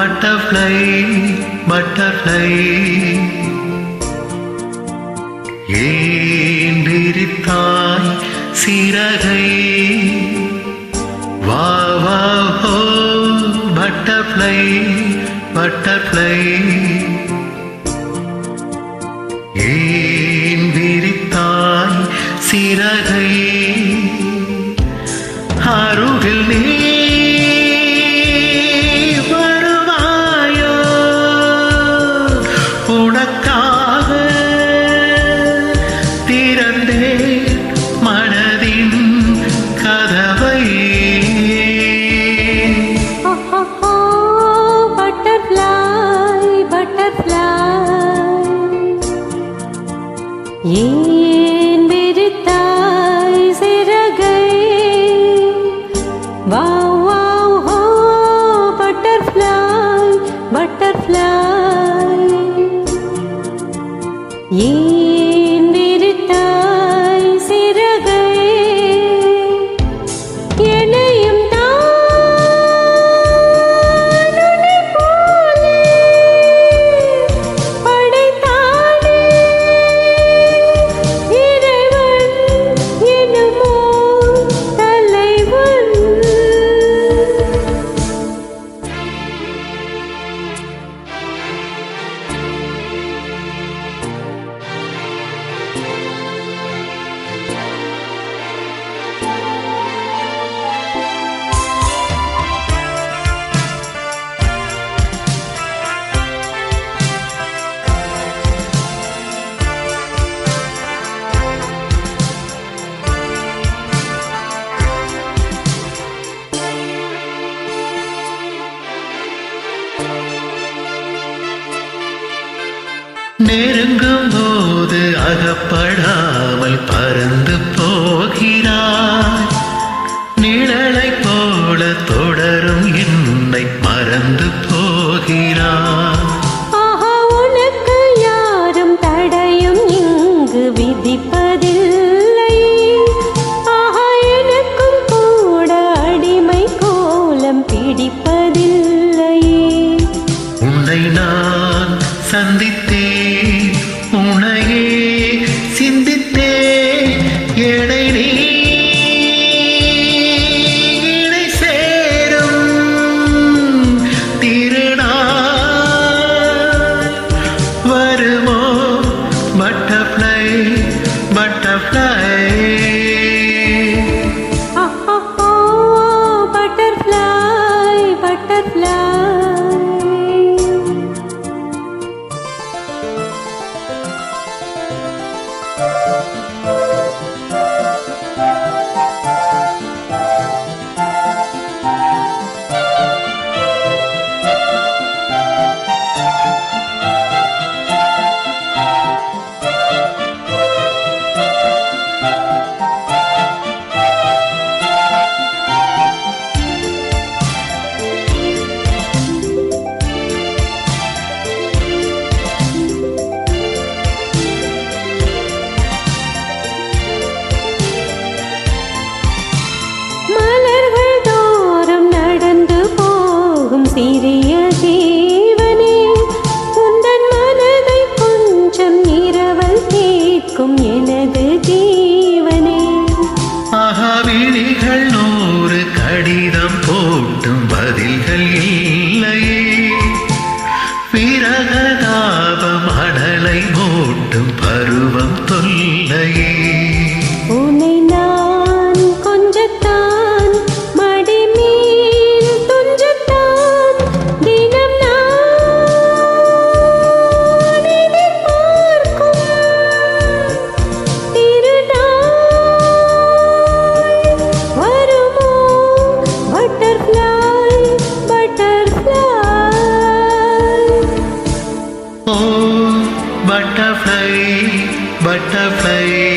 Butterfly butterfly ஏன் விரித்தாய் சிறகை. வா வா ஹோ பட்டர்ஃப்ளை பட்டர்ஃப்ளை ஏன் விரித்தாய் சிறகை. பட்டர்ஃப்ளை பட்டர்ஃப்ளை ஏன் நெருங்கும் போது அகப்படாமல் பறந்து போகிறாய். நிழலை போல தொடரும் என்னை மறந்து போகிறாய். உனையே சிந்தித்தே Música butterfly butterfly.